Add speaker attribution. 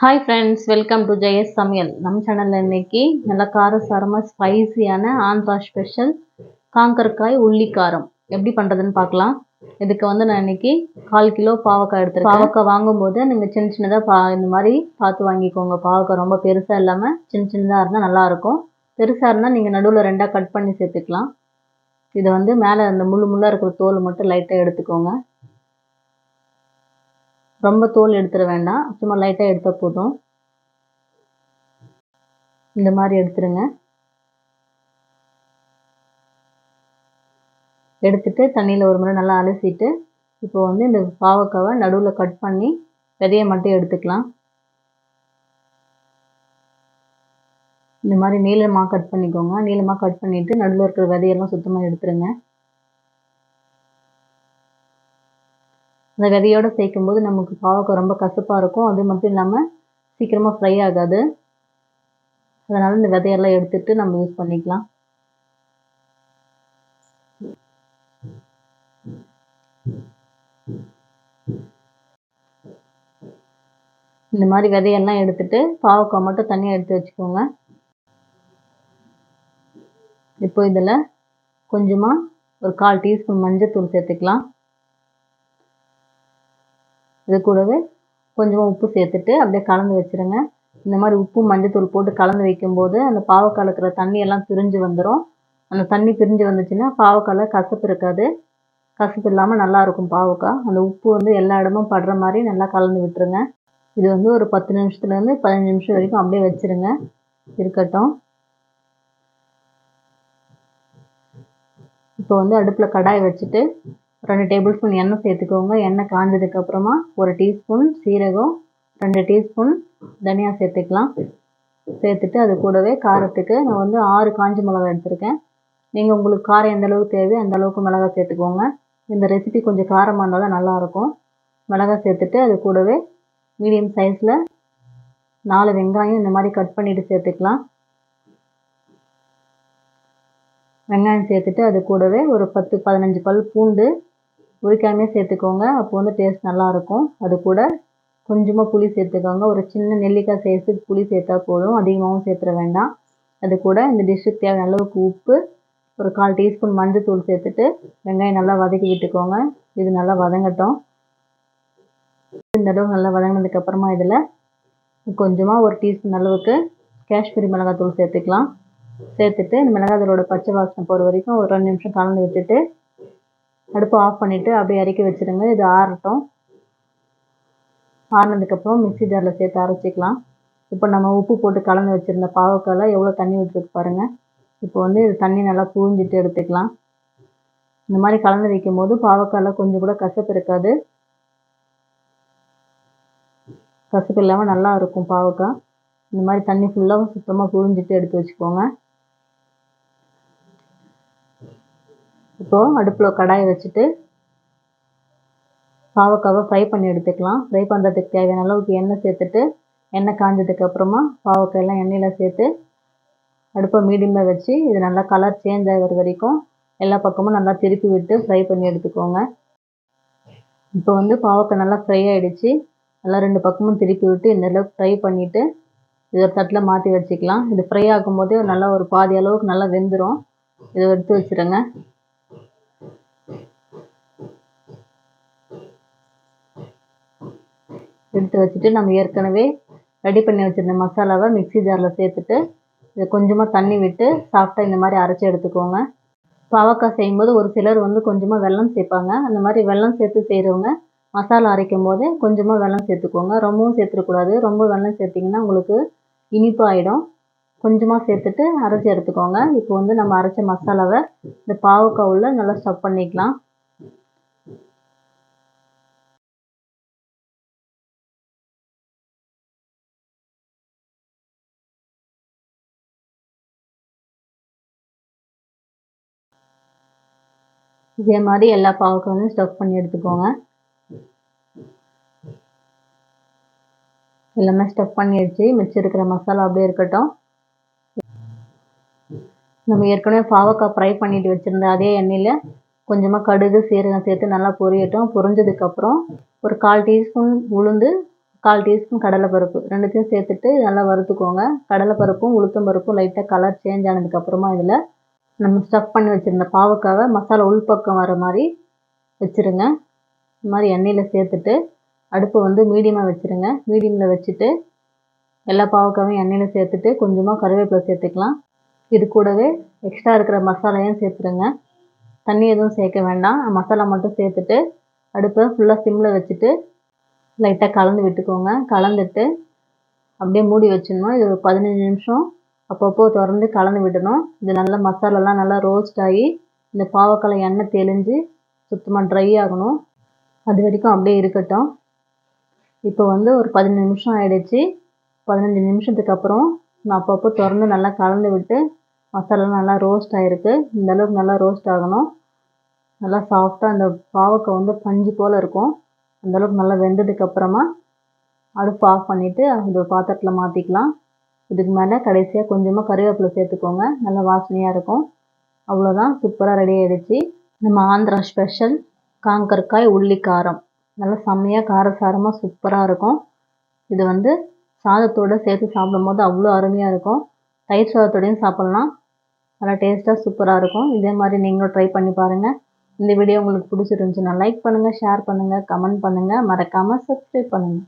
Speaker 1: Hi friends welcome to Jaya's சமையல் நம்ம சேனலில் இன்றைக்கி நல்லா காரசாரமாக ஸ்பைசியான ஆந்திரா ஸ்பெஷல் காங்கரக்காய் உள்ளி காரம் எப்படி பண்ணுறதுன்னு பார்க்கலாம். இதுக்கு வந்து நான் இன்றைக்கி கால் கிலோ பாவக்காய் எடுத்துருக்கேன். பாவக்காய் வாங்கும்போது நீங்கள் சின்ன சின்னதாக பா இந்த மாதிரி பார்த்து வாங்கிக்கோங்க. பாவக்காய் ரொம்ப பெருசாக இல்லாமல் சின்ன சின்னதாக இருந்தால் நல்லாயிருக்கும் பெருசாக இருந்தால் நீங்கள் நடுவில் ரெண்டாக கட் பண்ணி சேர்த்துக்கலாம். இதை வந்து மேலே அந்த முள்ளு முள்ளாக இருக்கிற தோல் மட்டும் லைட்டாக எடுத்துக்கோங்க. ரொம்ப தோல் எடுத்துட வேண்டாம். சும்மா லைட்டாக எடுத்தால் போதும். இந்த மாதிரி எடுத்துருங்க. எடுத்துட்டு தண்ணியில் ஒரு முறை நல்லா அலசிட்டு இப்போ வந்து இந்த பாவக்காவை நடுவில் கட் பண்ணி விதையை மட்டும் எடுத்துக்கலாம். இந்த மாதிரி நீளமாக கட் பண்ணிக்கோங்க. நீளமாக கட் பண்ணிவிட்டு நடுவில் இருக்கிற விதையெல்லாம் சுத்தமாக எடுத்துருங்க. அந்த விதையோடு சேர்க்கும்போது நமக்கு பாவக்காய் ரொம்ப கசப்பாக இருக்கும். அது மட்டும் இல்லாமல் சீக்கிரமாக ஃப்ரை ஆகாது. அதனால் இந்த விதையெல்லாம் எடுத்துட்டு நம்ம யூஸ் பண்ணிக்கலாம். இந்த மாதிரி விதையெல்லாம் எடுத்துட்டு பாவக்காய் மட்டும் தனியாக எடுத்து வச்சுக்கோங்க. இப்போ இதில் கொஞ்சமாக ஒரு கால் டீஸ்பூன் மஞ்சள் தூள் சேர்த்துக்கலாம். இது கூடவே கொஞ்சமாக உப்பு சேர்த்துட்டு அப்படியே கலந்து வச்சுருங்க. இந்த மாதிரி உப்பு மஞ்சத்தூள் போட்டு கலந்து வைக்கும்போது அந்த பாவக்காயில் இருக்கிற தண்ணியெல்லாம் பிரிஞ்சு வந்துடும் அந்த தண்ணி பிரிஞ்சு வந்துச்சுன்னா பாவக்காயில் கசப்பு இருக்காது. கசப்பு இல்லாமல் நல்லாயிருக்கும் பாவக்காய். அந்த உப்பு வந்து எல்லா இடமும் படுற மாதிரி நல்லா கலந்து விட்டுருங்க. இது வந்து ஒரு பத்து நிமிஷத்துலேருந்து பதினஞ்சு நிமிஷம் வரைக்கும் அப்படியே வச்சுருங்க. இருக்கட்டும். இப்போ வந்து அடுப்பில் கடாய் வச்சுட்டு ரெண்டு டேபிள் ஸ்பூன் எண்ணெய் சேர்த்துக்கோங்க. எண்ணெய் காஞ்சதுக்கப்புறமா ஒரு டீஸ்பூன் சீரகம் ரெண்டு டீஸ்பூன் தனியா சேர்த்துக்கலாம். சேர்த்துட்டு அது கூடவே காரத்துக்கு நான் வந்து ஆறு காஞ்ச மிளகா எடுத்திருக்கேன். நீங்கள் உங்களுக்கு காரம் எந்த அளவுக்கு தேவையோ அந்த அளவுக்கு மிளகா சேர்த்துக்கோங்க. இந்த ரெசிபி கொஞ்சம் காரமாக இருந்தால் தான் நல்லாயிருக்கும். மிளகா சேர்த்துட்டு அது கூடவே மீடியம் சைஸில் நாலு வெங்காயம் இந்த மாதிரி கட் பண்ணிவிட்டு சேர்த்துக்கலாம். வெங்காயம் சேர்த்துட்டு அது கூடவே ஒரு பத்து பதினஞ்சு பல் பூண்டு உரிக்காமே சேர்த்துக்கோங்க. அப்போ வந்து டேஸ்ட் நல்லாயிருக்கும். அது கூட கொஞ்சமாக புளி சேர்த்துக்கோங்க. ஒரு சின்ன நெல்லிக்காய் சைஸுக்கு புளி சேர்த்தா போதும். அதிகமாகவும் சேர்த்துட வேண்டாம். அது கூட இந்த டிஷ்ஷுக்கு தேவையான அளவுக்கு உப்பு ஒரு கால் டீஸ்பூன் மஞ்சள் தூள் சேர்த்துட்டு வெங்காயம் நல்லா வதக்கி விட்டுக்கோங்க. இது நல்லா வதங்கட்டும். இந்த அளவு நல்லா வதங்கினதுக்கப்புறமா இதில் கொஞ்சமாக ஒரு டீஸ்பூன் அளவுக்கு காஷ்மீரி மிளகாத்தூள் சேர்த்துக்கலாம். சேர்த்துட்டு இந்த மிளகாத்தூளோட பச்சை வாசனை போகிற வரைக்கும் ஒரு ரெண்டு நிமிஷம் கலந்து விட்டுட்டு அடுப்பை ஆஃப் பண்ணிவிட்டு அப்படியே இறக்கி வச்சுருங்க. இது ஆறட்டும். ஆறினதுக்கப்புறம் மிக்ஸி ஜாரில் சேர்த்து அரைச்சிக்கலாம். இப்போ நம்ம உப்பு போட்டு கலந்து வச்சுருந்த பாவக்காயில் எவ்வளோ தண்ணி விட்டுருக்கு பாருங்கள் இப்போ வந்து இது தண்ணி நல்லா புழிஞ்சிட்டு எடுத்துக்கலாம். இந்த மாதிரி கலந்து வைக்கும் போது பாவக்காயில் கொஞ்சம் கூட கசப்பு இருக்காது. கசப்பு இல்லாமல் நல்லா இருக்கும் பாவக்காய். இந்த மாதிரி தண்ணி ஃபுல்லாக சுத்தமாக புழிஞ்சிட்டு எடுத்து வச்சுக்கோங்க. இப்போது அடுப்பில் கடாயை வச்சுட்டு பாவக்காவை ஃப்ரை பண்ணி எடுத்துக்கலாம். ஃப்ரை பண்ணுறதுக்கு தேவையான அளவுக்கு எண்ணெய் சேர்த்துட்டு எண்ணெய் காஞ்சதுக்கு அப்புறமா பாவக்காயெல்லாம் எண்ணெயில் சேர்த்து அடுப்பை மீடியமில் வச்சு இது நல்லா கலர் சேஞ்ச் ஆகிற வரைக்கும் எல்லா பக்கமும் நல்லா திருப்பி விட்டு ஃப்ரை பண்ணி எடுத்துக்கோங்க. இப்போ வந்து பாவக்காய் நல்லா ஃப்ரை ஆகிடுச்சு நல்லா ரெண்டு பக்கமும் திருப்பி விட்டு இந்த அளவுக்கு ஃப்ரை பண்ணிவிட்டு இது ஒரு தட்டில் மாற்றி வச்சுக்கலாம். இது ஃப்ரை ஆகும்போதே நல்லா ஒரு பாதி அளவுக்கு நல்லா வெந்துடும் இதை எடுத்து வச்சுருங்க. எடுத்து வச்சுட்டு நம்ம ஏற்கனவே ரெடி பண்ணி வச்சுருந்த மசாலாவை மிக்ஸி ஜாரில் சேர்த்துட்டு இதை கொஞ்சமாக தண்ணி விட்டு சாஃப்டாக இந்த மாதிரி அரைச்சி எடுத்துக்கோங்க. பாவக்காய் செய்யும்போது ஒரு சிலர் வந்து கொஞ்சமாக வெல்லம் சேர்ப்பாங்க. அந்த மாதிரி வெல்லம் சேர்த்து செய்கிறவங்க மசாலா அரைக்கும் போது கொஞ்சமாக வெல்லம் சேர்த்துக்கோங்க. ரொம்பவும் சேர்த்துக்கூடாது ரொம்ப வெல்லம் சேர்த்திங்கன்னா உங்களுக்கு இனிப்பாகிடும் கொஞ்சமாக சேர்த்துட்டு அரைச்சி எடுத்துக்கோங்க. இப்போ வந்து நம்ம அரைச்ச மசாலாவை இந்த பாவக்காய் உள்ள நல்லா ஸ்டஃப் பண்ணிக்கலாம். இதே மாதிரி எல்லா பாவக்காயும் ஸ்டஃப் பண்ணி எடுத்துக்கோங்க. எல்லாமே ஸ்டஃப் பண்ணிடுச்சு மிச்சம் இருக்கிற மசாலா அப்படியே இருக்கட்டும். நம்ம ஏற்கனவே பாவக்காய் ஃப்ரை பண்ணிட்டு வச்சுருந்த அதே எண்ணெயில் கொஞ்சமாக கடுகு சீரகம் சேர்த்து நல்லா பொரியட்டும். பொரிஞ்சதுக்கப்புறம் ஒரு கால் டீஸ்பூன் உளுந்து கால் டீஸ்பூன் கடலைப்பருப்பு. ரெண்டுத்தையும் சேர்த்துட்டு நல்லா வறுத்துக்கோங்க. கடலைப்பருப்பும் உளுத்தம் பருப்பும் லைட்டாக கலர் சேஞ்ச் ஆனதுக்கப்புறமா இதில் நம்ம ஸ்டஃப் பண்ணி வச்சுருந்த பாவக்காவை மசாலா உள்பக்கம் வர மாதிரி வச்சுருங்க. இந்த மாதிரி எண்ணெயில் சேர்த்துட்டு அடுப்பை வந்து மீடியமாக வச்சுருங்க. மீடியமில் வச்சுட்டு எல்லா பாவக்காவையும் எண்ணெயில் சேர்த்துட்டு கொஞ்சமாக கருவேப்பிலை சேர்த்துக்கலாம். இது கூடவே எக்ஸ்ட்ரா இருக்கிற மசாலையும் சேர்த்துருங்க. தண்ணி எதுவும் சேர்க்க வேண்டாம். மசாலா மட்டும் சேர்த்துட்டு அடுப்பை ஃபுல்லாக சிம்மில் வச்சுட்டு லைட்டாக கலந்து விட்டுக்கோங்க. கலந்துட்டு அப்படியே மூடி வச்சிடணும். இது ஒரு பதினஞ்சு நிமிஷம் அப்பப்போ திறந்து கலந்து விடணும். இது நல்லா மசாலாலாம் நல்லா ரோஸ்ட் ஆகி இந்த பாவக்காய் எண்ணெய் தெளிஞ்சு சுத்தமாக ட்ரை ஆகணும். அது வரைக்கும் அப்படியே இருக்கட்டும். இப்போ வந்து ஒரு பதினஞ்சு நிமிஷம் ஆகிடுச்சு பதினஞ்சு நிமிஷத்துக்கு அப்புறம் நான் அப்பப்போ திறந்து நல்லா கலந்து விட்டு மசாலா நல்லா ரோஸ்ட் ஆகிருக்கு இந்தளவுக்கு நல்லா ரோஸ்ட் ஆகணும். நல்லா சாஃப்டாக அந்த பாவக்காய் வந்து பஞ்சு போல் இருக்கும். அந்தளவுக்கு நல்லா வெந்ததுக்கப்புறமா அடுப்பு ஆஃப் பண்ணிவிட்டு அந்த பாத்திரத்தில் மாற்றிக்கலாம் இதுக்கு மேலே கடைசியாக கொஞ்சமாக கருவேப்பிலை சேர்த்துக்கோங்க. நல்லா வாசனையாக இருக்கும். அவ்வளோதான் சூப்பராக ரெடி ஆகிடுச்சு நம்ம ஆந்திரா ஸ்பெஷல் காங்கற்காய் உள்ளி காரம் நல்லா செம்மையாக காரசாரமாக சூப்பராக இருக்கும். இது வந்து சாதத்தோடு சேர்த்து சாப்பிடும்போது அவ்வளோ அருமையாக இருக்கும். தயிர் சாதத்தோடையும் சாப்பிட்லாம். நல்லா டேஸ்ட்டாக சூப்பராக இருக்கும். இதே மாதிரி நீங்களும் ட்ரை பண்ணி பாருங்கள் இந்த வீடியோ உங்களுக்கு பிடிச்சிருந்துச்சுன்னா லைக் பண்ணுங்கள் ஷேர் பண்ணுங்கள் கமெண்ட் பண்ணுங்கள் மறக்காமல் சப்ஸ்கிரைப் பண்ணுங்கள்